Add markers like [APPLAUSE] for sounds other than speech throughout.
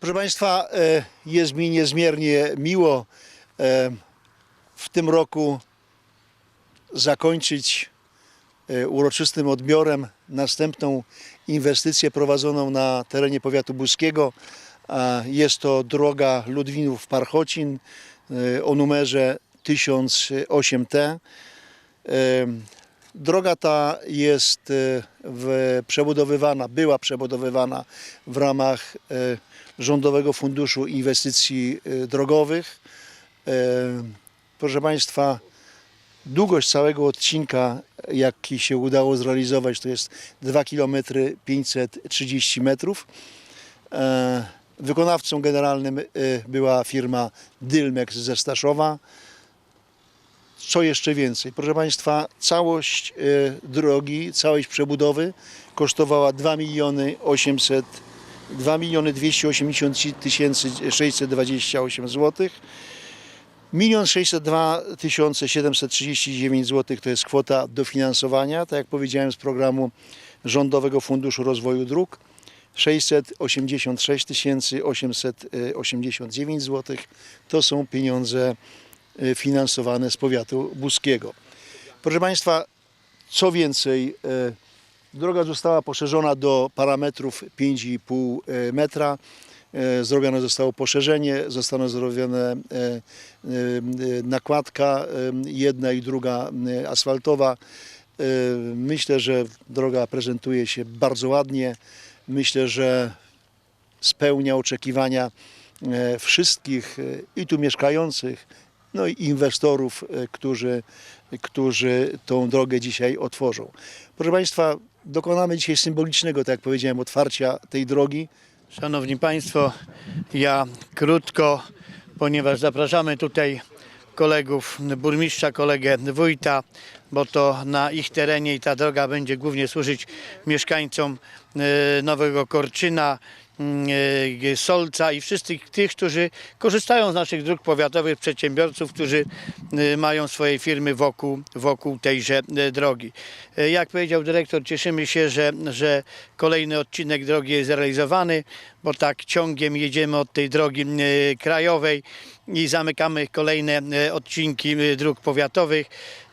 Proszę Państwa, e, jest mi niezmiernie miło e, w tym roku zakończyć e, uroczystym odbiorem następną inwestycję prowadzoną na terenie powiatu buskiego. Jest to droga Ludwinów-Parchocin o numerze 1008T. E, Droga ta jest przebudowywana, była przebudowywana w ramach Rządowego Funduszu Inwestycji e, Drogowych. E, Proszę Państwa, długość całego odcinka, jaki się udało zrealizować, to jest 2 km 530 metrów. E, Wykonawcą generalnym e, była firma Dylmex ze Staszowa. Co jeszcze więcej? Proszę Państwa, całość e, drogi, całość przebudowy kosztowała 2 miliony 800 2 miliony 283 tysięcy 628 zł. Milion 602 tysiące 739 zł to jest kwota dofinansowania, tak jak powiedziałem, z programu Rządowego Funduszu Rozwoju Dróg. 686 tysięcy 889 zł to są pieniądze e, finansowane z powiatu buskiego. Proszę Państwa, co więcej, e, droga została poszerzona do parametrów 5,5 metra. E, Zrobione zostało poszerzenie, zostaną zrobione e, e, nakładka e, jedna i druga e, asfaltowa. E, Myślę, że droga prezentuje się bardzo ładnie. Myślę, że spełnia oczekiwania e, wszystkich e, i tu mieszkających, no i inwestorów, e, którzy, którzy tą drogę dzisiaj otworzą. Proszę Państwa, dokonamy dzisiaj symbolicznego, tak jak powiedziałem, otwarcia tej drogi. Szanowni Państwo, ja krótko, ponieważ zapraszamy tutaj kolegów burmistrza, kolegę wójta, bo to na ich terenie i ta droga będzie głównie służyć mieszkańcom e, Nowego Korczyna, Solca i wszystkich tych, którzy korzystają z naszych dróg powiatowych, przedsiębiorców, którzy e, mają swoje firmy wokół, wokół tejże e, drogi. E, Jak powiedział dyrektor, cieszymy się, że, że kolejny odcinek drogi jest realizowany, bo tak ciągiem jedziemy od tej drogi e, krajowej i zamykamy kolejne e, odcinki e, dróg powiatowych.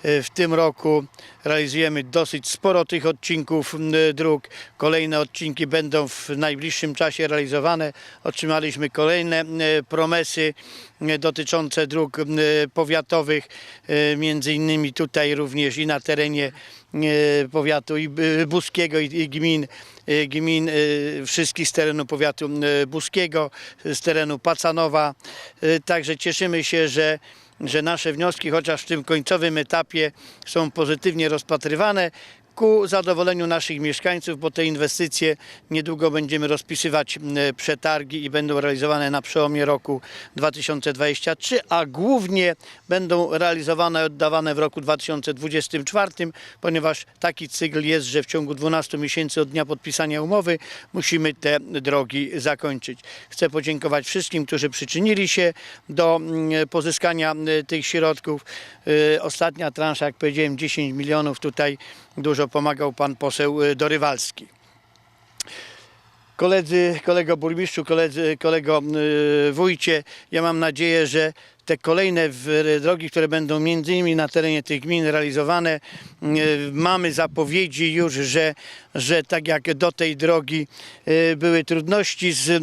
E, W tym roku realizujemy dosyć sporo tych odcinków dróg. Kolejne odcinki będą w najbliższym czasie realizowane. Otrzymaliśmy kolejne promesy dotyczące dróg powiatowych, między innymi tutaj również i na terenie powiatu i e, buskiego i, gmin, e, gmin e, wszystkich z terenu powiatu e, buskiego, z terenu Pacanowa. E, Także cieszymy się, że że nasze wnioski, chociaż w tym końcowym etapie są pozytywnie rozpatrywane ku zadowoleniu naszych mieszkańców, bo te inwestycje niedługo będziemy rozpisywać przetargi i będą realizowane na przełomie roku 2023, a głównie będą realizowane i oddawane w roku 2024, ponieważ taki cykl jest, że w ciągu 12 miesięcy od dnia podpisania umowy musimy te drogi zakończyć. Chcę podziękować wszystkim, którzy przyczynili się do pozyskania mm, tych środków. Y, Ostatnia transza, jak powiedziałem, 10 milionów. Tutaj dużo pomagał pan poseł y, Dorywalski. Koledzy, kolego burmistrzu, koledzy, kolego y, wójcie, ja mam nadzieję, że te kolejne w- drogi, które będą między innymi na terenie tych gmin realizowane, y, mamy zapowiedzi już, że, że tak jak do tej drogi y, były trudności z, y,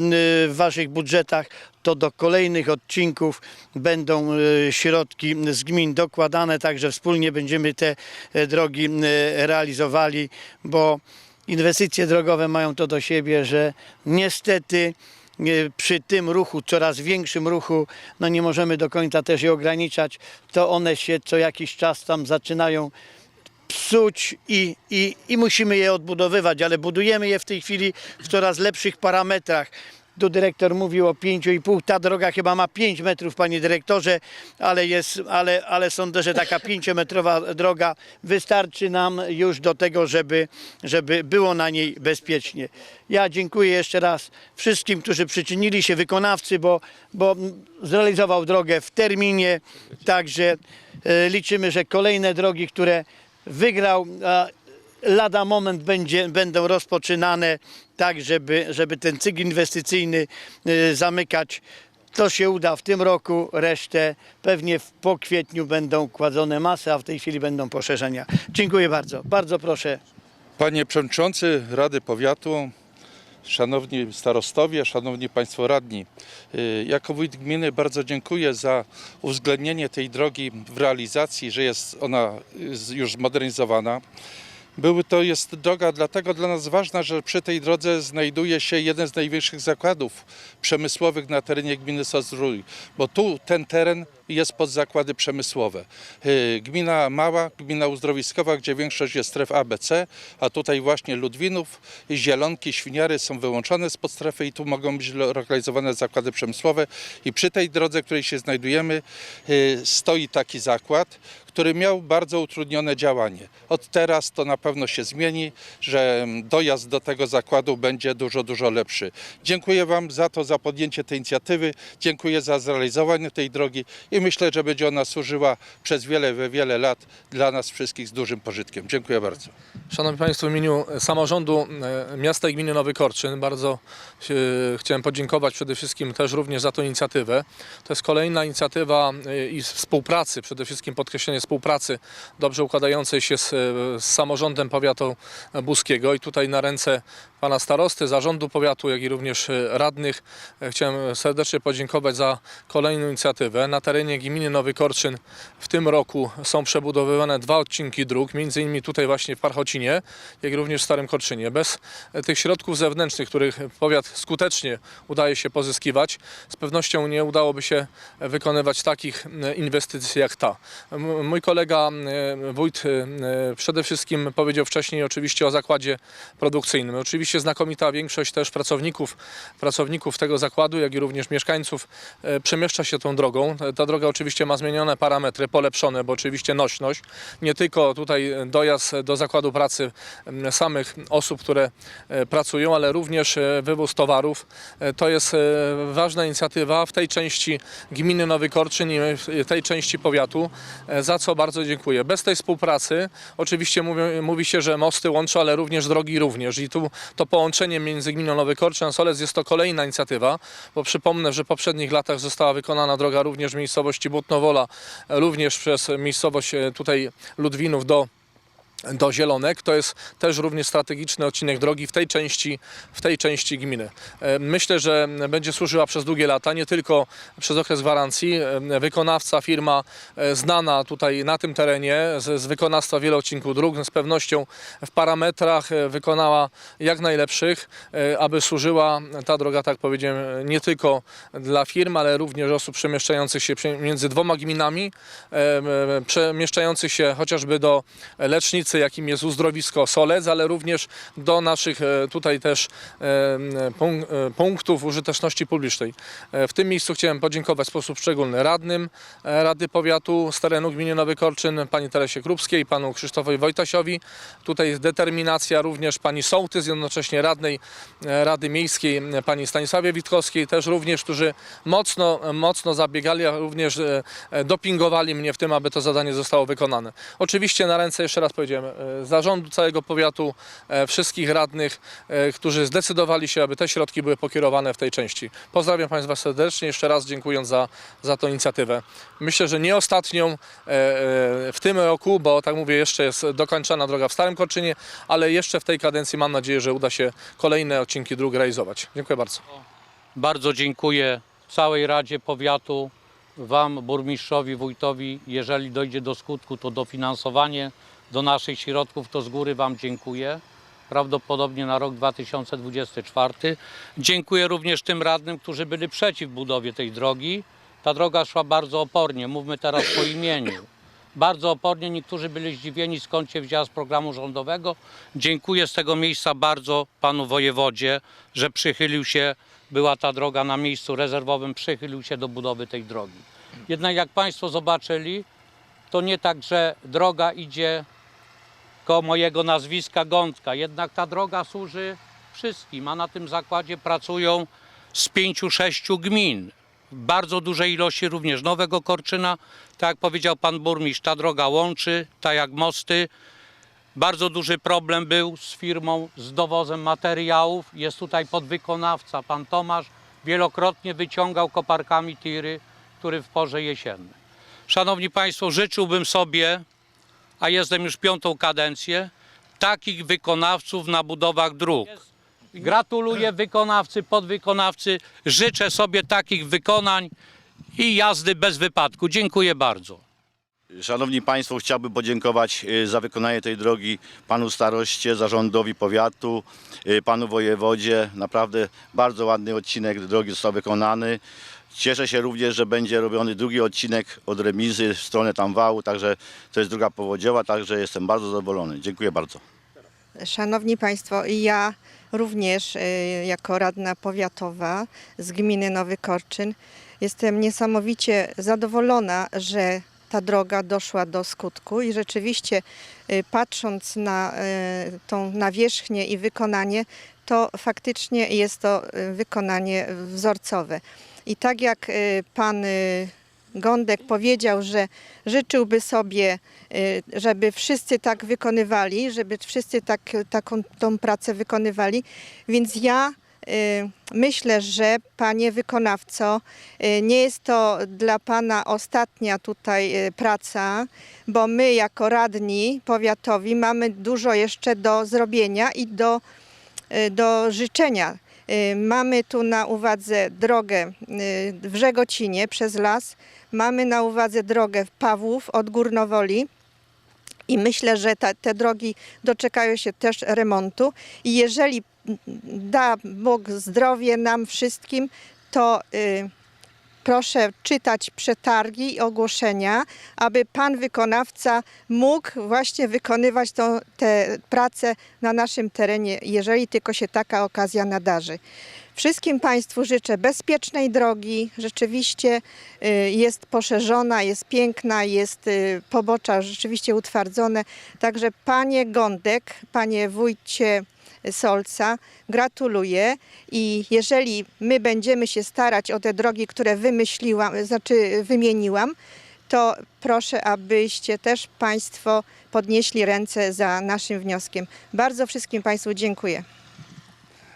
w waszych budżetach, to do kolejnych odcinków będą y, środki z gmin dokładane, także wspólnie będziemy te y, drogi y, realizowali, bo Inwestycje drogowe mają to do siebie, że niestety e, przy tym ruchu, coraz większym ruchu, no nie możemy do końca też je ograniczać, to one się co jakiś czas tam zaczynają psuć i, i, i musimy je odbudowywać, ale budujemy je w tej chwili w coraz lepszych parametrach. Tu dyrektor mówił o 5,5, ta droga chyba ma 5 metrów, panie dyrektorze, ale, jest, ale, ale sądzę, że taka [LAUGHS] 5-metrowa droga wystarczy nam już do tego, żeby, żeby było na niej bezpiecznie. Ja dziękuję jeszcze raz wszystkim, którzy przyczynili się, wykonawcy, bo, bo zrealizował drogę w terminie, także e, liczymy, że kolejne drogi, które wygrał, a lada moment będzie, będą rozpoczynane tak, żeby, żeby ten cykl inwestycyjny y, zamykać. To się uda w tym roku, resztę pewnie po kwietniu będą kładzone masy, a w tej chwili będą poszerzenia. Dziękuję bardzo. Bardzo proszę. Panie Przewodniczący Rady Powiatu, Szanowni Starostowie, Szanowni Państwo Radni. y, Jako wójt gminy bardzo dziękuję za uwzględnienie tej drogi w realizacji, że jest ona y, już zmodernizowana. Były to jest droga dlatego dla nas ważna, że przy tej drodze znajduje się jeden z największych zakładów przemysłowych na terenie gminy Sosrój, bo tu ten teren jest pod zakłady przemysłowe. Y, Gmina mała, gmina uzdrowiskowa, gdzie większość jest stref ABC, a tutaj właśnie Ludwinów, Zielonki, Świniary są wyłączone spod strefy i tu mogą być lo- lokalizowane zakłady przemysłowe. I przy tej drodze, której się znajdujemy, y, stoi taki zakład, który miał bardzo utrudnione działanie. Od teraz to na pewno się zmieni, że mm, dojazd do tego zakładu będzie dużo, dużo lepszy. Dziękuję Wam za to, za podjęcie tej inicjatywy. Dziękuję za zrealizowanie tej drogi i myślę, że będzie ona służyła przez wiele, wiele lat dla nas wszystkich z dużym pożytkiem. Dziękuję bardzo. Szanowni Państwo, w imieniu samorządu e, miasta i gminy Nowy Korczyn bardzo chciałem podziękować przede wszystkim też również za tę inicjatywę. To jest kolejna inicjatywa e, i współpracy, przede wszystkim podkreślenie współpracy dobrze układającej się z, e, z samorządem powiatu buskiego i tutaj na ręce pana starosty, zarządu powiatu, jak i również e, radnych e, chciałem serdecznie podziękować za kolejną inicjatywę. Na terenie gminy Nowy Korczyn w tym roku są przebudowywane dwa odcinki dróg, między innymi tutaj właśnie w Parchocinie, jak i również w Starym Korczynie. Bez e, tych środków zewnętrznych, których powiat skutecznie udaje się pozyskiwać, z pewnością nie udałoby się wykonywać takich e, inwestycji jak ta. Mój kolega e, wójt e, przede wszystkim powiedział wcześniej oczywiście o zakładzie produkcyjnym. Oczywiście znakomita większość też pracowników, pracowników tego zakładu, jak i również mieszkańców e, przemieszcza się tą drogą. Ta- Ta droga oczywiście ma zmienione parametry, polepszone, bo oczywiście nośność, nie tylko tutaj dojazd do zakładu pracy samych osób, które e, pracują, ale również e, wywóz towarów. E, To jest e, ważna inicjatywa w tej części gminy Nowy Korczyn i tej części powiatu, e, za co bardzo dziękuję. Bez tej współpracy, oczywiście mówi, mówi się, że mosty łączą, ale również drogi również i tu to połączenie między gminą Nowy Korczyn a Solec jest to kolejna inicjatywa, bo przypomnę, że w poprzednich latach została wykonana droga również w miejscowości Butnowola, e, również przez miejscowość e, tutaj Ludwinów do do Zielonek. To jest też również strategiczny odcinek drogi w tej części, w tej części gminy. E, Myślę, że będzie służyła przez długie lata, nie tylko przez okres gwarancji. E, Wykonawca, firma e, znana tutaj na tym terenie z, z wykonawstwa wielu odcinków dróg, z pewnością w parametrach wykonała jak najlepszych, aby służyła ta droga, tak powiedziałem, nie tylko dla firm, ale również osób przemieszczających się między dwoma gminami, przemieszczających się chociażby do lecznicy, jakim jest uzdrowisko Solec, ale również do naszych e, tutaj też e, e, punktów użyteczności publicznej. W tym miejscu chciałem podziękować w sposób szczególny radnym Rady Powiatu z terenu gminy Nowy Korczyn, pani Teresie Krupskiej, panu Krzysztofowi Wojtasiowi. Tutaj determinacja również pani Sołtys, jednocześnie radnej Rady Miejskiej pani Stanisławie Witkowskiej, też również, którzy mocno, mocno zabiegali, a również dopingowali mnie w tym, aby to zadanie zostało wykonane. Oczywiście na ręce, jeszcze raz powiedziałem, e, zarządu całego powiatu, e, wszystkich radnych, e, którzy zdecydowali się, aby te środki były pokierowane w tej części. Pozdrawiam Państwa serdecznie, jeszcze raz dziękując za, za tą inicjatywę. Myślę, że nie ostatnią w tym roku, bo tak mówię, jeszcze jest dokończona droga w Starym Korczynie, ale jeszcze w tej kadencji mam nadzieję, że uda się kolejne odcinki dróg realizować. Dziękuję bardzo. Bardzo dziękuję całej Radzie Powiatu, Wam, burmistrzowi, wójtowi. Jeżeli dojdzie do skutku to dofinansowanie do naszych środków, to z góry Wam dziękuję. Prawdopodobnie na rok 2024. Dziękuję również tym radnym, którzy byli przeciw budowie tej drogi. Ta droga szła bardzo opornie, mówmy teraz po imieniu. Bardzo opornie, niektórzy byli zdziwieni skąd się wzięła z programu rządowego. Dziękuję z tego miejsca bardzo panu wojewodzie, że przychylił się, była ta droga na miejscu rezerwowym, przychylił się do budowy tej drogi. Jednak jak państwo zobaczyli, to nie tak, że droga idzie koło mojego nazwiska Gątka. Jednak ta droga służy wszystkim, a na tym zakładzie pracują z pięciu, sześciu gmin. Bardzo dużej ilości również Nowego Korczyna. Tak jak powiedział pan burmistrz, ta droga łączy, tak jak mosty. Bardzo duży problem był z firmą, z dowozem materiałów. Jest tutaj podwykonawca, pan Tomasz. Wielokrotnie wyciągał koparkami tiry, który w porze jesiennej. Szanowni Państwo, życzyłbym sobie, a jestem już piątą kadencję, takich wykonawców na budowach dróg. Gratuluję wykonawcy, podwykonawcy. Życzę sobie takich wykonań i jazdy bez wypadku. Dziękuję bardzo. Szanowni Państwo, chciałbym podziękować y, za wykonanie tej drogi panu staroście, zarządowi powiatu, y, panu wojewodzie. Naprawdę bardzo ładny odcinek drogi został wykonany. Cieszę się również, że będzie robiony drugi odcinek od remizy w stronę tam wału, także to jest druga powodziowa, także jestem bardzo zadowolony. Dziękuję bardzo. Szanowni Państwo, ja również y, jako radna powiatowa z gminy Nowy Korczyn jestem niesamowicie zadowolona, że ta droga doszła do skutku i rzeczywiście y, patrząc na y, tą nawierzchnię i wykonanie, to faktycznie jest to wykonanie wzorcowe. I tak jak y, pan y, Gądek powiedział, że życzyłby sobie, y, żeby wszyscy tak wykonywali, żeby wszyscy tak, taką tą pracę wykonywali. Więc ja myślę, że panie wykonawco, nie jest to dla pana ostatnia tutaj praca, bo my jako radni powiatowi mamy dużo jeszcze do zrobienia i do, do życzenia. Y, Mamy tu na uwadze drogę y, w Żegocinie przez las, mamy na uwadze drogę Pawłów od Górnowoli i myślę, że ta, te drogi doczekają się też remontu. I jeżeli da Bóg zdrowie nam wszystkim, to y, proszę czytać przetargi i ogłoszenia, aby pan wykonawca mógł właśnie wykonywać tą, te prace na naszym terenie, jeżeli tylko się taka okazja nadarzy. Wszystkim Państwu życzę bezpiecznej drogi. Rzeczywiście y, jest poszerzona, jest piękna, jest y, pobocza rzeczywiście utwardzone. Także Panie Gądek, Panie Wójcie Solca, gratuluję i jeżeli my będziemy się starać o te drogi, które wymyśliłam, znaczy wymieniłam, to proszę, abyście też Państwo podnieśli ręce za naszym wnioskiem. Bardzo wszystkim Państwu dziękuję.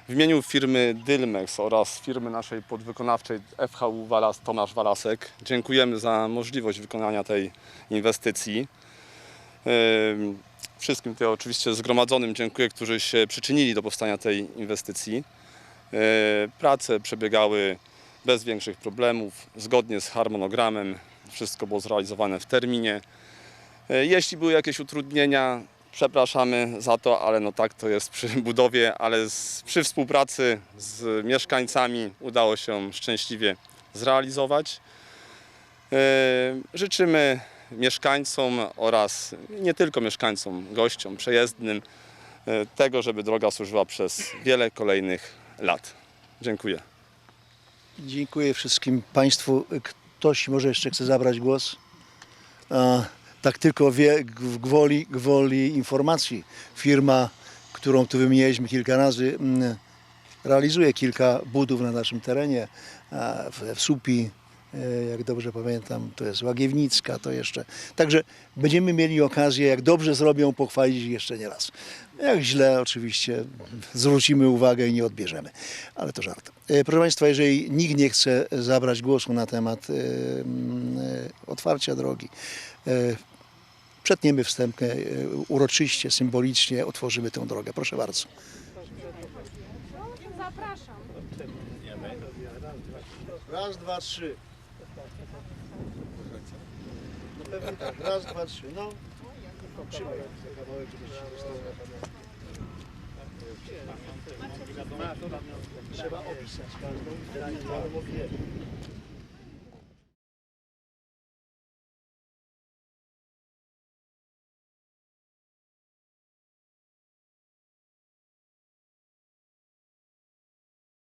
W imieniu firmy Dylmex oraz firmy naszej podwykonawczej FHU Walas Tomasz Walasek dziękujemy za możliwość wykonania tej inwestycji. Wszystkim tutaj oczywiście zgromadzonym dziękuję, którzy się przyczynili do powstania tej inwestycji. Yy, Prace przebiegały bez większych problemów, zgodnie z harmonogramem. Wszystko było zrealizowane w terminie. Yy, Jeśli były jakieś utrudnienia, przepraszamy za to, ale no tak to jest przy budowie, ale z, przy współpracy z mieszkańcami udało się szczęśliwie zrealizować. Yy, Życzymy mieszkańcom oraz nie tylko mieszkańcom, gościom przejezdnym yy, tego, żeby droga służyła przez wiele kolejnych lat. Dziękuję. Dziękuję wszystkim Państwu. Ktoś może jeszcze chce zabrać głos? A, tak tylko wie, gwoli, gwoli informacji. Firma, którą tu wymienialiśmy kilka razy, mm, realizuje kilka budów na naszym terenie. W, w Supi, e, jak dobrze pamiętam, to jest Łagiewnicka, to jeszcze. Także będziemy mieli okazję, jak dobrze zrobią, pochwalić ich jeszcze nie raz. Jak źle, oczywiście zwrócimy uwagę i nie odbierzemy. Ale to żart. E, Proszę Państwa, jeżeli nikt nie chce zabrać głosu na temat e, mm, e, otwarcia drogi, e, przetniemy wstępkę e, uroczyście, symbolicznie, otworzymy tę drogę. Proszę bardzo. Raz, dwa, trzy. No pewnie tak. Raz, dwa, trzy. No. Trzymaj za kawałek, żeby się Trzeba opisać każdą literę.